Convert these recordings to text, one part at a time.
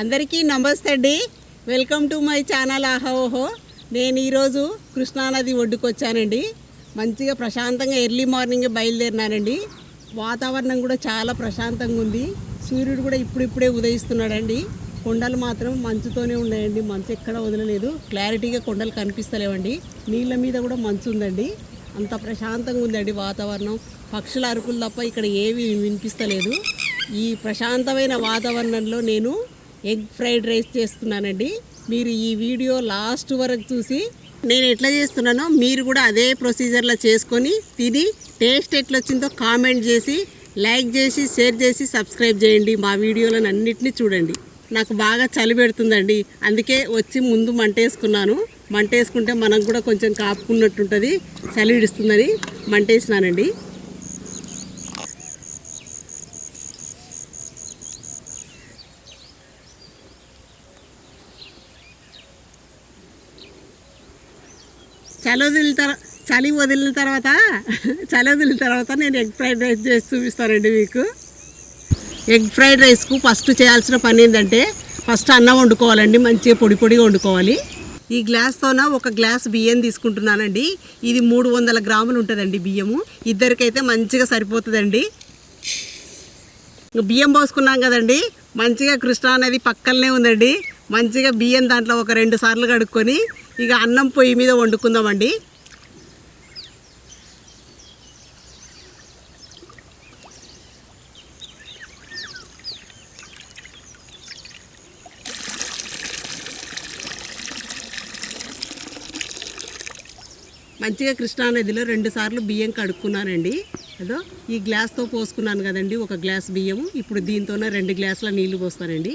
అందరికీ నమస్తే అండి. వెల్కమ్ టు మై ఛానల్ ఆహోహో నేను ఈరోజు కృష్ణానది ఒడ్డుకు వచ్చానండి. మంచిగా ప్రశాంతంగా ఎర్లీ మార్నింగ్ బయలుదేరినానండి. వాతావరణం కూడా చాలా ప్రశాంతంగా ఉంది. సూర్యుడు కూడా ఇప్పుడిప్పుడే ఉదయిస్తున్నాడండి. కొండలు మాత్రం మంచుతోనే ఉన్నాయండి. మంచు ఎక్కడ వదలలేదు. క్లారిటీగా కొండలు కనిపిస్తలేవండి. నీళ్ళ మీద కూడా మంచు ఉందండి. అంత ప్రశాంతంగా ఉందండి వాతావరణం. పక్షుల అరుపులు తప్ప ఇక్కడ ఏవి వినిపిస్తలేదు. ఈ ప్రశాంతమైన వాతావరణంలో నేను ఎగ్ ఫ్రైడ్ రైస్ చేస్తున్నానండి. మీరు ఈ వీడియో లాస్ట్ వరకు చూసి నేను ఎట్లా చేస్తున్నానో మీరు కూడా అదే ప్రొసీజర్లో చేసుకొని తిని టేస్ట్ ఎట్లా వచ్చిందో కామెంట్ చేసి లైక్ చేసి షేర్ చేసి సబ్స్క్రైబ్ చేయండి. మా వీడియోలను అన్నిటినీ చూడండి. నాకు బాగా చలి పెడుతుందండి. అందుకే వచ్చి ముందు మంట వేసుకున్నాను మంట వేసుకుంటే మనకు కూడా కొంచెం కాపుకున్నట్టుంటుంది. చలి ఇడుస్తుందని మంటేసినానండి. చలి వదిలిన తర్వాత చలి వదిలిన తర్వాత చలి వదిలిన తర్వాత నేను ఎగ్ ఫ్రైడ్ రైస్ చేసి చూపిస్తానండి మీకు. ఎగ్ ఫ్రైడ్ రైస్కు ఫస్ట్ చేయాల్సిన పని ఏంటంటే ఫస్ట్ అన్నం వండుకోవాలండి మంచిగా పొడి పొడిగా వండుకోవాలి. ఈ గ్లాస్తోన ఒక గ్లాస్ బియ్యం తీసుకుంటున్నానండి. ఇది మూడు వందల గ్రాములు ఉంటుందండి బియ్యము. ఇద్దరికైతే మంచిగా సరిపోతుందండి. బియ్యం పోసుకున్నాం కదండి. మంచిగా కృష్ణా నది పక్కనే ఉందండి. మంచిగా బియ్యం దాంట్లో ఒక రెండు సార్లు కడుక్కొని ఇక అన్నం పొయ్యి మీద వండుకుందామండి. మంచిగా కృష్ణానదిలో రెండు సార్లు బియ్యం కడుక్కున్నానండి. అదో ఈ గ్లాస్తో పోసుకున్నాను కదండి ఒక గ్లాస్ బియ్యం ఇప్పుడు దీంతోనే రెండు గ్లాసుల నీళ్ళు పోస్తానండి.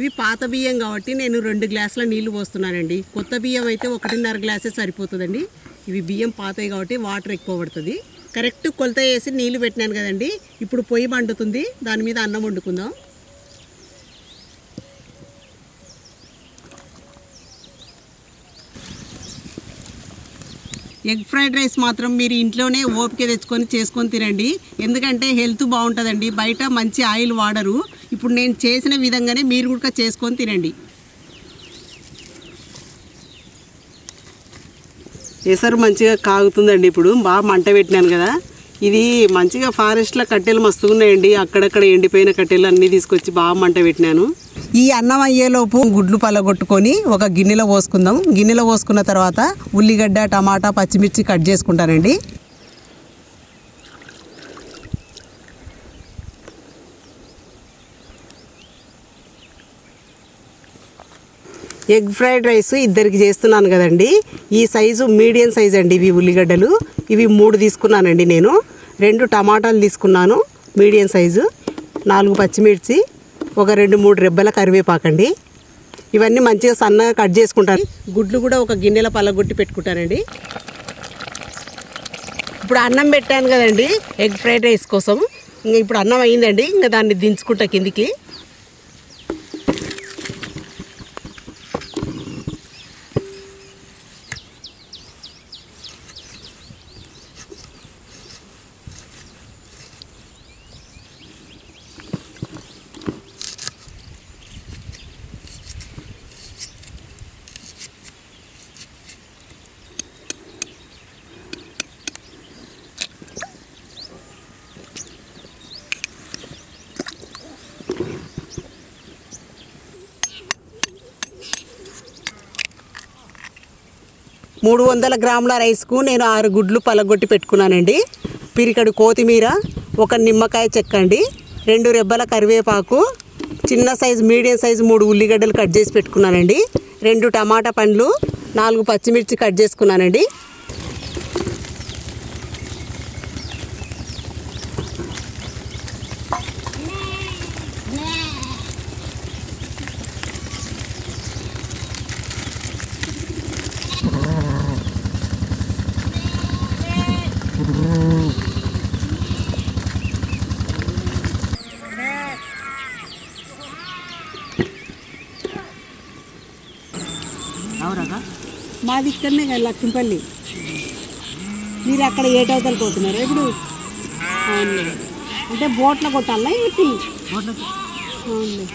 ఇవి పాత బియ్యం కాబట్టి నేను రెండు గ్లాసుల నీళ్ళు పోస్తున్నానండి. కొత్త బియ్యం అయితే ఒకటిన్నర గ్లాసే సరిపోతుందండి. ఇవి బియ్యం పాతవి కాబట్టి వాటర్ ఎక్కువ పడుతుంది. కరెక్ట్ కొలత వేసి నీళ్ళు పెట్టినాను కదండి. ఇప్పుడు పొయ్యి మండుతుంది. దాని మీద అన్నం వండుకుందాం. ఎగ్ ఫ్రైడ్ రైస్ మాత్రం మీరు ఇంట్లోనే ఓపిక తెచ్చుకొని చేసుకొని తినండి. ఎందుకంటే హెల్త్ బాగుంటుందండి. బయట మంచి ఆయిల్ వాడరు. ఇప్పుడు నేను చేసిన విధంగానే మీరు కూడా చేసుకొని తినండి. ఎసరు మంచిగా కాగుతుందండి ఇప్పుడు. బాగా మంట పెట్టినాను కదా. ఇది మంచిగా ఫారెస్ట్లో కట్టెలు మస్తుగా ఉన్నాయండి. అక్కడక్కడ ఎండిపోయిన కట్టెలు అన్నీ తీసుకొచ్చి బాగా మంట పెట్టినాను. ఈ అన్నం అయ్యేలోపు గుడ్లు పలగొట్టుకొని ఒక గిన్నెలో పోసుకుందాం. గిన్నెలో పోసుకున్న తర్వాత ఉల్లిగడ్డ టమాటా పచ్చిమిర్చి కట్ చేసుకుంటానండి. ఎగ్ ఫ్రైడ్ రైస్ ఇద్దరికి చేస్తున్నాను కదండి. ఈ సైజు మీడియం సైజ్ అండి ఇవి ఉల్లిగడ్డలు. ఇవి మూడు తీసుకున్నానండి నేను. రెండు టమాటాలు తీసుకున్నాను మీడియం సైజు. నాలుగు పచ్చిమిర్చి ఒక రెండు మూడు రెబ్బల కరివేపాకండి. ఇవన్నీ మంచిగా సన్నగా కట్ చేసుకుంటాను. గుడ్లు కూడా ఒక గిన్నెలో పలగొట్టి పెట్టుకుంటానండి. ఇప్పుడు అన్నం పెట్టాను కదండి ఎగ్ ఫ్రైడ్ రైస్ కోసం. ఇంకా ఇప్పుడు అన్నం అయిందండి ఇంకా దాన్ని దించుకుంటా కిందికి. మూడు వందల గ్రాముల రైస్కు నేను ఆరు గుడ్లు పలగొట్టి పెట్టుకున్నానండి. పిరికడు కొత్తిమీర ఒక నిమ్మకాయ చెక్కండి రెండు రెబ్బల కరివేపాకు చిన్న సైజు మీడియం సైజు మూడు ఉల్లిగడ్డలు కట్ చేసి పెట్టుకున్నానండి. రెండు టమాటా పండ్లు నాలుగు పచ్చిమిర్చి కట్ చేసుకున్నానండి. మాది ఇక్కడనే కదా లక్ష్మపల్లి మీరు అక్కడ ఏటవతలు పోతున్నారు. ఇప్పుడు అంటే బోట్లో కొట్టాలా అవునులే.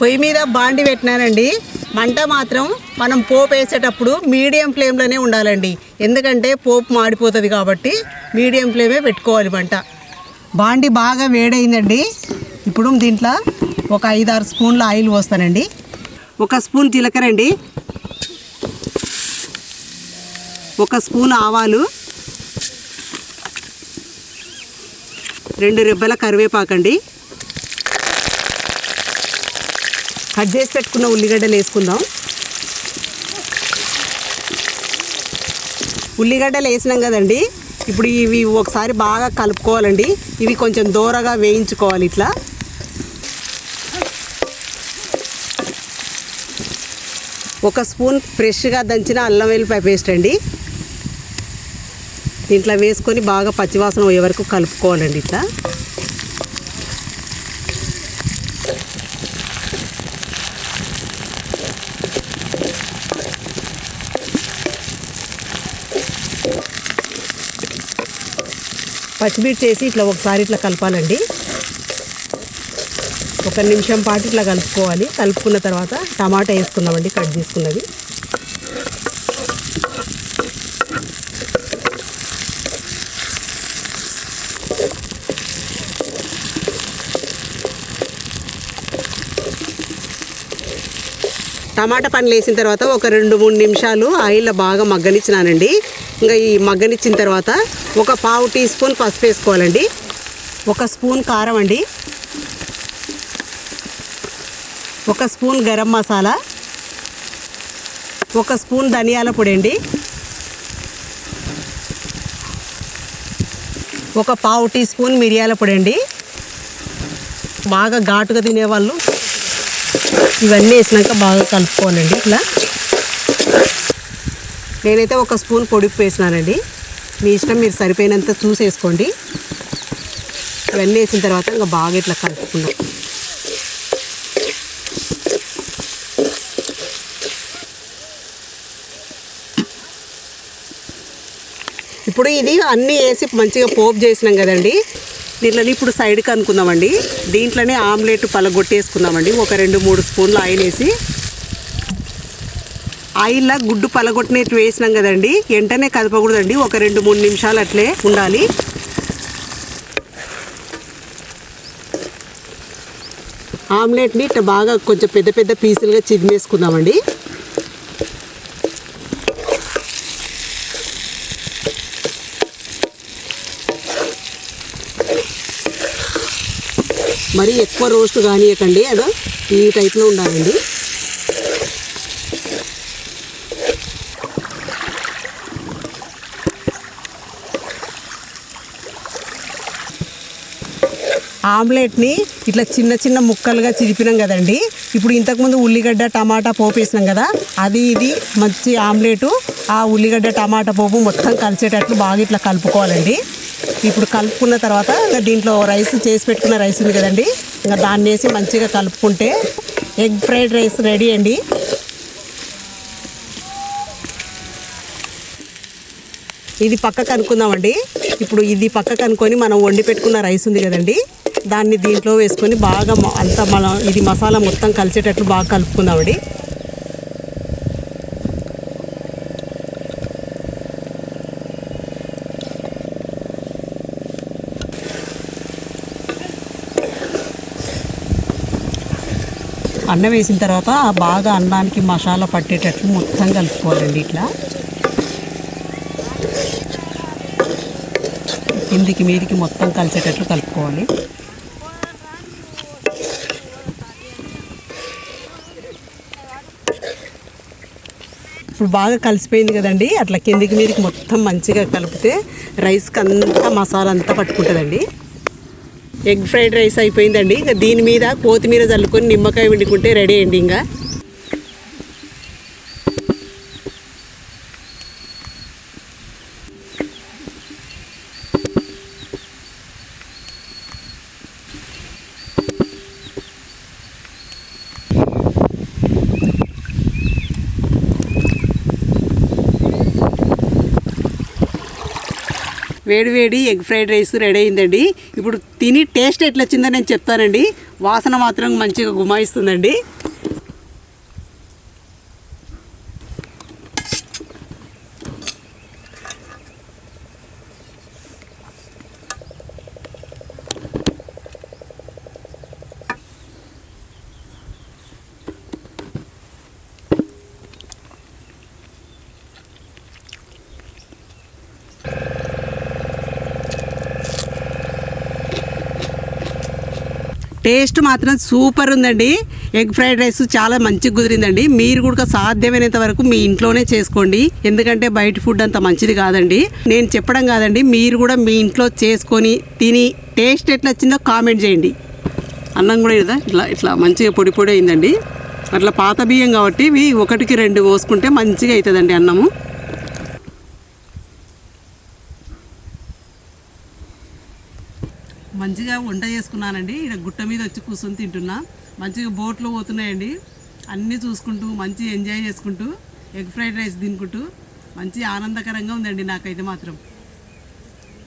పొయ్యి మీద బాండి పెట్టినానండి మంట మాత్రం మనం పోపు వేసేటప్పుడు మీడియం ఫ్లేమ్లోనే ఉండాలండి. ఎందుకంటే పోపు మాడిపోతుంది కాబట్టి మీడియం ఫ్లేమే పెట్టుకోవాలి మంట. బాండి బాగా వేడైందండి. ఇప్పుడు దీంట్లో ఒక ఐదు ఆరు స్పూన్ల ఆయిల్ పోస్తానండి. ఒక స్పూన్ జీలకర్ర అండి. ఒక స్పూన్ ఆవాలు. రెండు రెబ్బల కరివేపాకండి కట్ చేసి పెట్టుకున్న ఉల్లిగడ్డలు వేసుకుందాం. ఉల్లిగడ్డలు వేసినాం కదండి. ఇప్పుడు ఇవి ఒకసారి బాగా కలుపుకోవాలండి. ఇవి కొంచెం దూరగా వేయించుకోవాలి ఇట్లా. ఒక స్పూన్ ఫ్రెష్గా దంచిన అల్లం వెల్లిపాయ పేస్ట్ అండి. దీంట్లో వేసుకొని బాగా పచ్చివాసన పోయే వరకు కలుపుకోవాలండి ఇట్లా. పచ్చిమిర్చి వేసి ఇట్లా ఒకసారి ఇట్లా కలపాలండి. ఒక నిమిషం పాటు ఇట్లా కలుపుకోవాలి. కలుపుకున్న తర్వాత టమాటా వేసుకున్నామండి కట్ చేసుకున్నది. టమాటా పండ్లు వేసిన తర్వాత ఒక రెండు మూడు నిమిషాలు ఆయిల్లో బాగా మగ్గనిచ్చినానండి. ఇంకా ఈ మగ్గనిచ్చిన తర్వాత ఒక పావు టీ స్పూన్ పసుపు వేసుకోవాలండి. ఒక స్పూన్ కారం అండి. ఒక స్పూన్ గరం మసాలా ఒక స్పూన్ ధనియాల పొడి అండి ఒక పావు టీ స్పూన్ మిరియాల పొడి అండి బాగా ఘాటుగా తినేవాళ్ళు ఇవన్నీ వేసినాక బాగా కలుపుకోవాలండి ఇట్లా. నేనైతే ఒక స్పూన్ పొడిపు వేసినానండి. మీ ఇష్టం మీరు సరిపోయినంత చూసేసుకోండి. ఇవన్నీ వేసిన తర్వాత ఇంకా బాగా ఇట్లా కలుపుకున్నాం ఇప్పుడు ఇది అన్నీ వేసి మంచిగా పోపు చేసినాం కదండి. దీంట్లో ఇప్పుడు సైడ్కి అనుకుందామండి. దీంట్లోనే ఆమ్లెట్ పలగొట్టేసుకుందామండి. ఒక రెండు మూడు స్పూన్లు ఆయిల్ వేసి. ఆయిల్లో గుడ్డు పలగొట్టినట్టు వేసినాం కదండి. వెంటనే కదపకూడదండి. ఒక రెండు మూడు నిమిషాలు అట్లే ఉండాలి. ఆమ్లెట్ని ఇట్లా బాగా కొంచెం పెద్ద పెద్ద పీసులుగా చిదిమేసుకుందామండి. మరీ ఎక్కువ రోస్ట్ కానియకండి. అదో ఈ టైప్లో ఉండాలండి. ఆమ్లెట్ని ఇట్లా చిన్న చిన్న ముక్కలుగా చిరిపినాం కదండి. ఇప్పుడు ఇంతకుముందు ఉల్లిగడ్డ టమాటా పోపు వేసినాం కదా. అది ఇది మంచి ఆమ్లెట్. ఆ ఉల్లిగడ్డ టమాటా పోపు మొత్తం కలిసేటట్లు బాగా ఇట్లా కలుపుకోవాలండి. ఇప్పుడు కలుపుకున్న తర్వాత ఇంకా దీంట్లో రైస్ చేసి పెట్టుకున్న రైస్ ఉంది కదండి. ఇంకా దాన్ని వేసి మంచిగా కలుపుకుంటే ఎగ్ ఫ్రైడ్ రైస్ రెడీ అండి. ఇది పక్కకు అనుకుందామండి ఇప్పుడు ఇది పక్కకు అనుకొని మనం వండి పెట్టుకున్న రైస్ ఉంది కదండి. దాన్ని దీంట్లో వేసుకొని బాగా అంత మనం ఇది మసాలా మొత్తం కలిసేటట్లు బాగా కలుపుకుందామండి. అన్నం వేసిన తర్వాత బాగా అన్నానికి మసాలా పట్టేటట్లు మొత్తం కలుపుకోవాలండి ఇట్లా. కిందికి మీదికి మొత్తం కలిసేటట్లు కలుపుకోవాలి. ఇప్పుడు బాగా కలిసిపోయింది కదండి అట్లా కిందికి మీదికి మొత్తం మంచిగా కలిపితే రైస్కి అంతా మసాలా అంతా పట్టుకుంటుందండి. ఎగ్ ఫ్రైడ్ రైస్ అయిపోయిందండి. ఇంకా దీని మీద కొత్తిమీర చల్లుకొని నిమ్మకాయ వండుకుంటే రెడీ అయ్యండి ఇంకా. వేడి వేడి ఎగ్ ఫ్రైడ్ రైస్ రెడీ అయిందండి. ఇప్పుడు తిని టేస్ట్ ఎట్లా వచ్చిందో నేను చెప్తానండి. వాసన మాత్రం మంచిగా గుమాయిస్తుందండి. టేస్ట్ మాత్రం సూపర్ ఉందండి. ఎగ్ ఫ్రైడ్ రైస్ చాలా మంచిగా కుదిరిందండి. మీరు కూడా సాధ్యమైనంత వరకు మీ ఇంట్లోనే చేసుకోండి. ఎందుకంటే బయట ఫుడ్ అంత మంచిది కాదండి. నేను చెప్పడం కాదండి మీరు కూడా మీ ఇంట్లో చేసుకొని తిని టేస్ట్ ఎట్లా వచ్చిందో కామెంట్ చేయండి. అన్నం కూడా ఇదా? ఇట్లా ఇట్లా మంచిగా పొడి పొడి అయిందండి. అట్లా పాత బియ్యం కాబట్టి ఇవి ఒకటికి రెండు పోసుకుంటే మంచిగా అవుతుందండి అన్నము. మంచిగా వంట చేసుకున్నానండి. ఇక్కడ గుట్ట మీద వచ్చి కూర్చొని తింటున్నా. మంచిగా బోట్లు పోతున్నాయండి. అన్నీ చూసుకుంటూ మంచి ఎంజాయ్ చేసుకుంటూ ఎగ్ ఫ్రైడ్ రైస్ తినుకుంటూ మంచి ఆనందకరంగా ఉందండి నాకైతే మాత్రం.